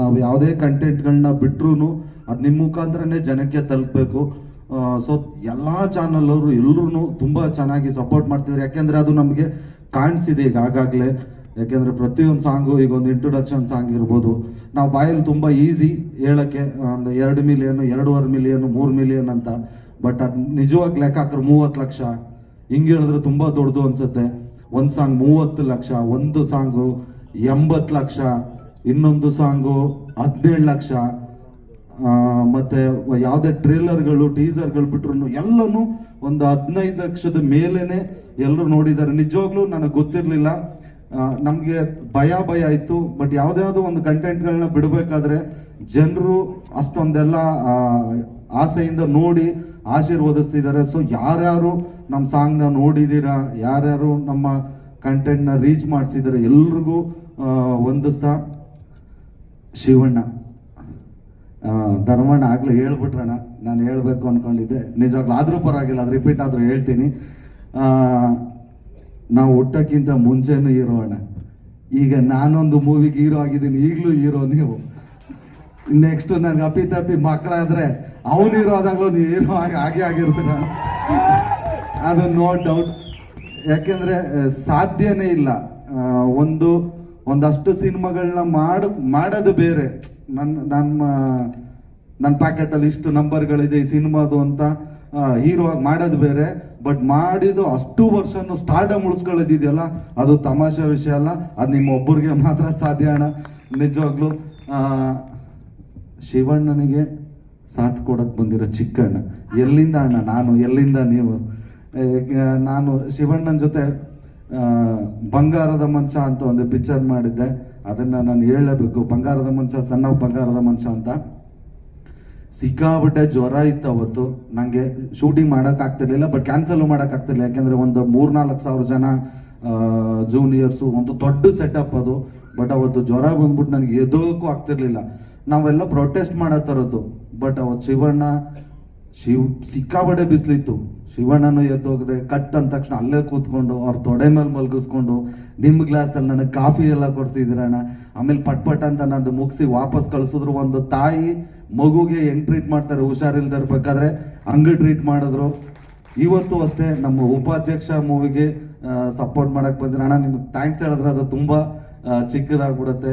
ನಾವು ಯಾವುದೇ ಕಂಟೆಂಟ್ಗಳನ್ನ ಬಿಟ್ರೂ ಅದು ನಿಮ್ಮ ಮುಖಾಂತರನೇ ಜನಕ್ಕೆ ತಲುಪಬೇಕು. ಸೊ ಎಲ್ಲ ಚಾನಲ್ ಅವರು ಎಲ್ಲರೂ ತುಂಬ ಚೆನ್ನಾಗಿ ಸಪೋರ್ಟ್ ಮಾಡ್ತಿದ್ದಾರೆ ಯಾಕೆಂದ್ರೆ ಅದು ನಮಗೆ ಕಾಣಿಸಿದೆ ಈಗ ಆಗಾಗಲೇ. ಯಾಕೆಂದ್ರೆ ಪ್ರತಿಯೊಂದು ಸಾಂಗು ಈಗ ಒಂದು ಇಂಟ್ರೊಡಕ್ಷನ್ ಸಾಂಗ್ ಇರ್ಬೋದು. ನಾವು ಬಾಯಲ್ಲಿ ತುಂಬ ಈಸಿ ಹೇಳಕ್ಕೆ, ಒಂದು ಎರಡು ಮಿಲಿಯನ್ ಎರಡೂವರೆ ಮಿಲಿಯನ್ ಮೂರು ಮಿಲಿಯನ್ ಅಂತ. ಬಟ್ ಅದು ನಿಜವಾಗಿ ಲೆಕ್ಕ ಹಾಕಿದ್ರೆ ಮೂವತ್ತು ಲಕ್ಷ. ಹಿಂಗೆ ಹೇಳಿದ್ರೆ ತುಂಬ ದೊಡ್ಡದು ಅನ್ಸುತ್ತೆ. ಒಂದು ಸಾಂಗ್ ಮೂವತ್ತು ಲಕ್ಷ, ಒಂದು ಸಾಂಗು ಎಂಬತ್ತು ಲಕ್ಷ. ಇನ್ನೊಂದು ಸಾಂಗು ಹದಿನೇಳು ಲಕ್ಷ. ಮತ್ತೆ ಯಾವುದೇ ಟ್ರೇಲರ್ಗಳು, ಟೀಸರ್ಗಳು ಬಿಟ್ರು ಎಲ್ಲನೂ ಒಂದು ಹದಿನೈದು ಲಕ್ಷದ ಮೇಲೇನೆ ಎಲ್ಲರೂ ನೋಡಿದ್ದಾರೆ. ನಿಜವಾಗ್ಲೂ ನನಗೆ ಗೊತ್ತಿರಲಿಲ್ಲ. ನಮಗೆ ಭಯ ಭಯ ಇತ್ತು. ಬಟ್ ಯಾವುದ್ಯಾವುದೋ ಒಂದು ಕಂಟೆಂಟ್ಗಳನ್ನ ಬಿಡಬೇಕಾದ್ರೆ ಜನರು ಅಷ್ಟೊಂದೆಲ್ಲ ಆಸೆಯಿಂದ ನೋಡಿ ಆಶೀರ್ವದಿಸ್ತಿದ್ದಾರೆ. ಸೊ ಯಾರ್ಯಾರು ನಮ್ಮ ಸಾಂಗ್ನ ನೋಡಿದ್ದೀರಾ ಯಾರ್ಯಾರು ನಮ್ಮ ಕಂಟೆಂಟ್ನ ರೀಚ್ ಮಾಡಿಸಿದ್ದಾರೆ ಎಲ್ರಿಗೂ ವಂದಿಸ್ತಾ ಶಿವಣ್ಣ. ಧರ್ಮಣ್ಣ ಆಗ್ಲೇ ಹೇಳ್ಬಿಟ್ರಣ್ಣ. ನಾನು ಹೇಳ್ಬೇಕು ಅನ್ಕೊಂಡಿದ್ದೆ. ನಿಜವಾಗ್ಲೂ ಆದರೂ ಪರವಾಗಿಲ್ಲ, ಅದು ರಿಪೀಟ್ ಆದರೂ ಹೇಳ್ತೀನಿ. ನಾವು ಹುಟ್ಟಕ್ಕಿಂತ ಮುಂಚೆನೂ ಹೀರೋ ಅಣ್ಣ. ಈಗ ನಾನೊಂದು ಮೂವಿಗೆ ಹೀರೋ ಆಗಿದ್ದೀನಿ. ಈಗಲೂ ಹೀರೋ ನೀವು. ನೆಕ್ಸ್ಟ್ ನನ್ಗೆ ಅಪ್ಪಿ ತಪ್ಪಿ ಮಕ್ಕಳಾದ್ರೆ ಅವನು ಹೀರೋ ಆದಾಗ್ಲೂ ನೀವು ಹೀರೋ ಆಗಿ ಹಾಗೆ ಆಗಿರ್ತೀರ ಅದು ನೋ ಡೌಟ್ ಯಾಕೆಂದರೆ ಸಾಧ್ಯನೇ ಇಲ್ಲ. ಒಂದು ಒಂದಷ್ಟು ಸಿನಿಮಾಗಳನ್ನ ಮಾಡ, ಮಾಡೋದು ಬೇರೆ. ನನ್ನ ನಮ್ಮ ನನ್ನ ಪ್ಯಾಕೆಟಲ್ಲಿ ಇಷ್ಟು ನಂಬರ್ಗಳಿದೆ ಈ ಸಿನಿಮಾದು ಅಂತ ಹೀರೋ ಆಗಿ ಮಾಡೋದು ಬೇರೆ. ಬಟ್ ಮಾಡಿದ್ದು ಅಷ್ಟು ವರ್ಷನು ಸ್ಟಾರ್ಡಮ್ ಉಳಿಸ್ಕೊಳ್ಳೋದಿದೆಯಲ್ಲ ಅದು ತಮಾಷೆ ವಿಷಯ ಅಲ್ಲ. ಅದು ನಿಮ್ಮ ಒಬ್ಬರಿಗೆ ಮಾತ್ರ ಸಾಧ್ಯ ಅಣ್ಣ. ನಿಜವಾಗ್ಲೂ ಶಿವಣ್ಣನಿಗೆ ಸಾಥ್ ಕೊಡಕ್ಕೆ ಬಂದಿರೋ ಚಿಕ್ಕಣ್ಣ. ಎಲ್ಲಿಂದ ಅಣ್ಣ? ನಾನು ಎಲ್ಲಿಂದ ನೀವು? ನಾನು ಶಿವಣ್ಣನ ಜೊತೆ ಬಂಗಾರದ ಮನುಷ್ಯ ಅಂತ ಒಂದು ಪಿಕ್ಚರ್ ಮಾಡಿದ್ದೆ. ಅದನ್ನ ನಾನು ಹೇಳಬೇಕು. ಬಂಗಾರದ ಮನುಷ್ಯ ಸಣ್ಣ ಬಂಗಾರದ ಮನುಷ್ಯ ಅಂತ. ಸಿಕ್ಕಾಬಿಟ್ಟೆ ಜ್ವರ ಇತ್ತು ಅವತ್ತು. ನನಗೆ ಶೂಟಿಂಗ್ ಮಾಡಕ್ ಆಗ್ತಿರ್ಲಿಲ್ಲ ಬಟ್ ಕ್ಯಾನ್ಸಲ್ ಮಾಡಕ್ ಆಗ್ತಿರ್ಲಿಲ್ಲ. ಯಾಕೆಂದ್ರೆ ಒಂದು ಮೂರ್ನಾಲ್ಕು ಸಾವಿರ ಜನ ಜೂನಿಯರ್ಸು ಒಂದು ದೊಡ್ಡ ಸೆಟಪ್ ಅದು. ಬಟ್ ಅವತ್ತು ಜ್ವರ ಬಂದ್ಬಿಟ್ಟು ನನಗೆ ಎದೋಕ್ಕೂ ಆಗ್ತಿರ್ಲಿಲ್ಲ. ನಾವೆಲ್ಲ ಪ್ರೊಟೆಸ್ಟ್ ಮಾಡೋ ಥರದ್ದು. ಬಟ್ ಅವತ್ತು ಶಿವಣ್ಣ ಶಿವ್ ಸಿಕ್ಕಾಬಡೆ ಬಿಸಿಲಿತ್ತು. ಶಿವಣ್ಣನು ಎದ್ದೋಗದೆ ಕಟ್ ಅಂದ ತಕ್ಷಣ ಅಲ್ಲೇ ಕೂತ್ಕೊಂಡು ಅವ್ರ ತೊಡೆ ಮೇಲೆ ಮಲಗಿಸ್ಕೊಂಡು ನಿಮ್ಮ ಗ್ಲಾಸಲ್ಲಿ ನನಗೆ ಕಾಫಿ ಎಲ್ಲ ಕೊಡ್ಸಿದ್ರಣ್ಣ ಆಮೇಲೆ ಪಟ್ ಪಟ್ ಅಂತ ನಂದು ಮುಗಿಸಿ ವಾಪಸ್ ಕಳಿಸಿದ್ರು ಒಂದು ತಾಯಿ ಮಗುಗೆ ಹೆಂಗ್ ಟ್ರೀಟ್ ಮಾಡ್ತಾರೆ ಹುಷಾರಿಲ್ದ ಇರ್ಬೇಕಾದ್ರೆ ಹಂಗೆ ಟ್ರೀಟ್ ಮಾಡಿದ್ರು. ಇವತ್ತು ಅಷ್ಟೇ ನಮ್ಮ ಉಪಾಧ್ಯಕ್ಷ ಮೂವಿಗೆ ಸಪೋರ್ಟ್ ಮಾಡಕ್ ಬಂದಿರೋಣ ನಿಮ್ಗೆ ಥ್ಯಾಂಕ್ಸ್ ಹೇಳಿದ್ರೆ ಅದು ತುಂಬಾ ಚಿಕ್ಕದಾಗ್ಬಿಡುತ್ತೆ.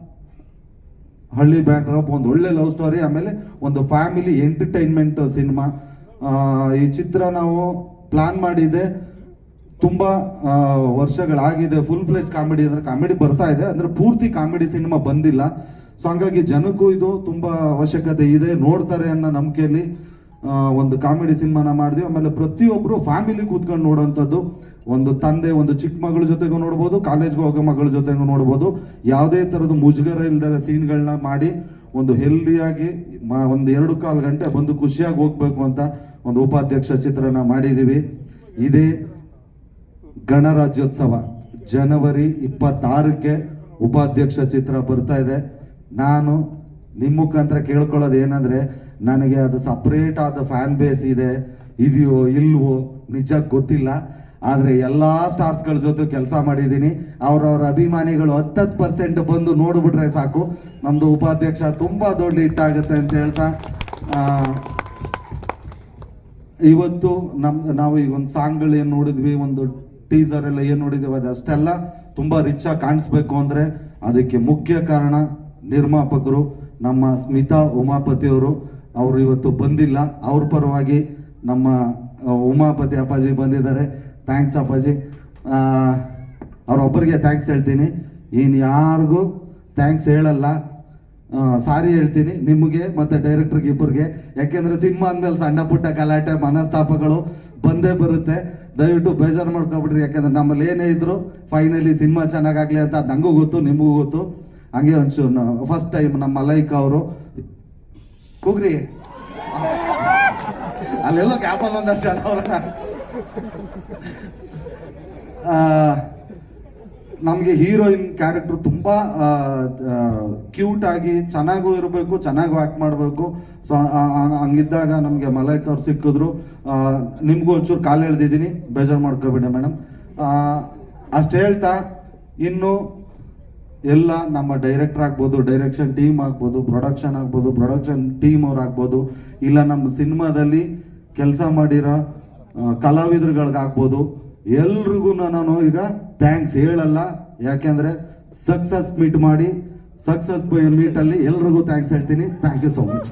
ಹಳ್ಳಿ ಬ್ಯಾಕ್ಡ್ರಾಪ್ ಒಂದು ಒಳ್ಳೆ ಲವ್ ಸ್ಟೋರಿ ಆಮೇಲೆ ಒಂದು ಫ್ಯಾಮಿಲಿ ಎಂಟರ್ಟೈನ್ಮೆಂಟ್ ಸಿನಿಮಾ ಈ ಚಿತ್ರ ನಾವು ಪ್ಲಾನ್ ಮಾಡಿದೆ. ತುಂಬಾ ವರ್ಷಗಳಾಗಿದೆ. ಫುಲ್ ಫ್ಲೆಜ್ ಕಾಮಿಡಿ ಅಂದ್ರೆ ಕಾಮಿಡಿ ಬರ್ತಾ ಇದೆ. ಅಂದ್ರೆ ಪೂರ್ತಿ ಕಾಮಿಡಿ ಸಿನಿಮಾ ಬಂದಿಲ್ಲ. ಸೊ ಹಂಗಾಗಿ ಜನಕ್ಕೂ ಇದು ತುಂಬಾ ಅವಶ್ಯಕತೆ ಇದೆ. ನೋಡ್ತಾರೆ ಅನ್ನೋ ನಂಬಿಕೆಯಲ್ಲಿ ಒಂದು ಕಾಮಿಡಿ ಸಿನಿಮಾನ ಮಾಡಿದ್ವಿ. ಆಮೇಲೆ ಪ್ರತಿಯೊಬ್ಬರು ಫ್ಯಾಮಿಲಿ ಕೂತ್ಕೊಂಡು ನೋಡೋಂಥದ್ದು. ಒಂದು ತಂದೆ, ಒಂದು ಚಿಕ್ಕ ಮಗಳ ಜೊತೆಗೂ ನೋಡ್ಬೋದು ಕಾಲೇಜ್ಗೆ ಹೋಗೋ ಮಗಳ ಜೊತೆಗೂ ನೋಡ್ಬೋದು. ಯಾವುದೇ ಥರದ ಮುಜುಗರ ಇಲ್ದ ಸೀನ್ಗಳನ್ನ ಮಾಡಿ ಒಂದು ಹೆಲ್ದಿಯಾಗಿ ಒಂದು ಎರಡು ಕಾಲು ಗಂಟೆ ಬಂದು ಖುಷಿಯಾಗಿ ಹೋಗ್ಬೇಕು ಅಂತ ಒಂದು ಉಪಾಧ್ಯಕ್ಷ ಚಿತ್ರನ ಮಾಡಿದ್ದೀವಿ ಇದೇ ಗಣರಾಜ್ಯೋತ್ಸವ. ಜನವರಿ ಇಪ್ಪತ್ತಾರಕ್ಕೆ ಉಪಾಧ್ಯಕ್ಷ ಚಿತ್ರ ಬರ್ತಾ ಇದೆ. ನಾನು ನಿಮ್ಮ ಮುಖಾಂತರ ಕೇಳ್ಕೊಳ್ಳೋದು ಏನಂದ್ರೆ ನನಗೆ ಅದು ಸಪ್ರೇಟ್ ಆದ ಫ್ಯಾನ್ ಬೇಸ್ ಇದೆ, ಇದೆಯೋ ಇಲ್ವೋ ನಿಜ ಗೊತ್ತಿಲ್ಲ. ಆದರೆ ಎಲ್ಲಾ ಸ್ಟಾರ್ಸ್ಗಳ ಜೊತೆ ಕೆಲಸ ಮಾಡಿದ್ದೀನಿ. ಅವ್ರವ್ರ ಅಭಿಮಾನಿಗಳು ಹತ್ತತ್ತು ಪರ್ಸೆಂಟ್ ಬಂದು ನೋಡಿಬಿಟ್ರೆ ಸಾಕು. ನಮ್ಮದು ಉಪಾಧ್ಯಕ್ಷ ತುಂಬಾ ದೊಡ್ಡ ಹಿಟ್ ಆಗುತ್ತೆ ಅಂತ ಹೇಳ್ತಾ ಇವತ್ತು ನಮ್, ನಾವು ಈಗ ಒಂದು ಸಾಂಗ್ಗಳು ಏನು ನೋಡಿದ್ವಿ, ಒಂದು ಟೀಸರ್ ಎಲ್ಲ ಏನ್ ನೋಡಿದ್ವಿ, ಅದು ಅಷ್ಟೆಲ್ಲ ತುಂಬಾ ರಿಚ್ ಆಗಿ ಕಾಣಿಸ್ಬೇಕು ಅಂದ್ರೆ ಅದಕ್ಕೆ ಮುಖ್ಯ ಕಾರಣ ನಿರ್ಮಾಪಕರು ನಮ್ಮ ಸ್ಮಿತಾ ಉಮಾಪತಿ ಅವರು ಇವತ್ತು ಬಂದಿಲ್ಲ. ಅವ್ರ ಪರವಾಗಿ ನಮ್ಮ ಉಮಾಪತಿ ಅಪ್ಪಾಜಿ ಬಂದಿದ್ದಾರೆ. ಥ್ಯಾಂಕ್ಸ್ ಅಪ್ಪಾಜಿ. ಅವರೊಬ್ಬರಿಗೆ ಥ್ಯಾಂಕ್ಸ್ ಹೇಳ್ತೀನಿ. ಏನು ಯಾರಿಗೂ ಥ್ಯಾಂಕ್ಸ್ ಹೇಳಲ್ಲ. ಸಾರಿ ಹೇಳ್ತೀನಿ. ನಿಮಗೆ ಮತ್ತು ಡೈರೆಕ್ಟರ್ಗೆ ಇಬ್ಬರಿಗೆ. ಯಾಕೆಂದರೆ ಸಿನಿಮಾ ಅಂದಮೇಲೆ ಸಣ್ಣ ಪುಟ್ಟ ಗಲಾಟೆ, ಮನಸ್ತಾಪಗಳು ಬಂದೇ ಬರುತ್ತೆ. ದಯವಿಟ್ಟು ಬೇಜಾರು ಮಾಡ್ಕೊಬಿಡ್ರಿ. ಯಾಕೆಂದ್ರೆ ನಮ್ಮಲ್ಲಿ ಏನೇ ಇದ್ರು ಫೈನಲಿ ಸಿನಿಮಾ ಚೆನ್ನಾಗಾಗಲಿ ಅಂತ ನನಗೂ ನಂಗೂ ಗೊತ್ತು, ನಿಮಗೂ ಗೊತ್ತು. ಹಂಗೆ ಒಂಚೂರು ಫಸ್ಟ್ ಟೈಮ್ ನಮ್ಮ ಲೈಕ್ ಅವರು ಕೂಗ್ರಿ. ಅಲ್ಲೆಲ್ಲೋ ಕ್ಯಾಪಲ್ ಒಂದಷ್ಟು ಜನ ಅವ್ರ. ನಮಗೆ ಹೀರೋಯಿನ್ ಕ್ಯಾರೆಕ್ಟರ್ ತುಂಬಾ ಕ್ಯೂಟ್ ಆಗಿ ಚೆನ್ನಾಗೂ ಇರಬೇಕು, ಚೆನ್ನಾಗೂ ಆಕ್ಟ್ ಮಾಡಬೇಕು. ಸೊ ಹಂಗಿದ್ದಾಗ ನಮಗೆ ಮಲೈಕ್ ಅವ್ರು ಸಿಕ್ಕಿದ್ರು. ನಿಮ್ಗೂ ಒಂಚೂರು ಕಾಲು ಎಳ್ದಿದ್ದೀನಿ. ಬೇಜಾರು ಮಾಡ್ಕೋಬೇಡಿ ಮೇಡಮ್ ಅಷ್ಟು ಹೇಳ್ತಾ, ಇನ್ನು ಎಲ್ಲ ನಮ್ಮ ಡೈರೆಕ್ಟರ್ ಆಗ್ಬೋದು ಡೈರೆಕ್ಷನ್ ಟೀಮ್ ಆಗ್ಬೋದು ಪ್ರೊಡಕ್ಷನ್ ಆಗ್ಬೋದು ಪ್ರೊಡಕ್ಷನ್ ಟೀಮ್ ಅವ್ರು ಆಗ್ಬೋದು, ಇಲ್ಲ ನಮ್ಮ ಸಿನಿಮಾದಲ್ಲಿ ಕೆಲಸ ಮಾಡಿರೋ ಕಲಾವಿದರುಗಳಿಗಾಗ್ಬೋದು, ಎಲ್ರಿಗೂ ನಾನು ಈಗ ಥ್ಯಾಂಕ್ಸ್ ಹೇಳಲ್ಲ. ಯಾಕೆಂದರೆ ಸಕ್ಸಸ್ ಮೀಟ್ ಮಾಡಿ ಸಕ್ಸಸ್ ಮೀಟಲ್ಲಿ ಎಲ್ರಿಗೂ ಥ್ಯಾಂಕ್ಸ್ ಹೇಳ್ತೀನಿ. Thank you so much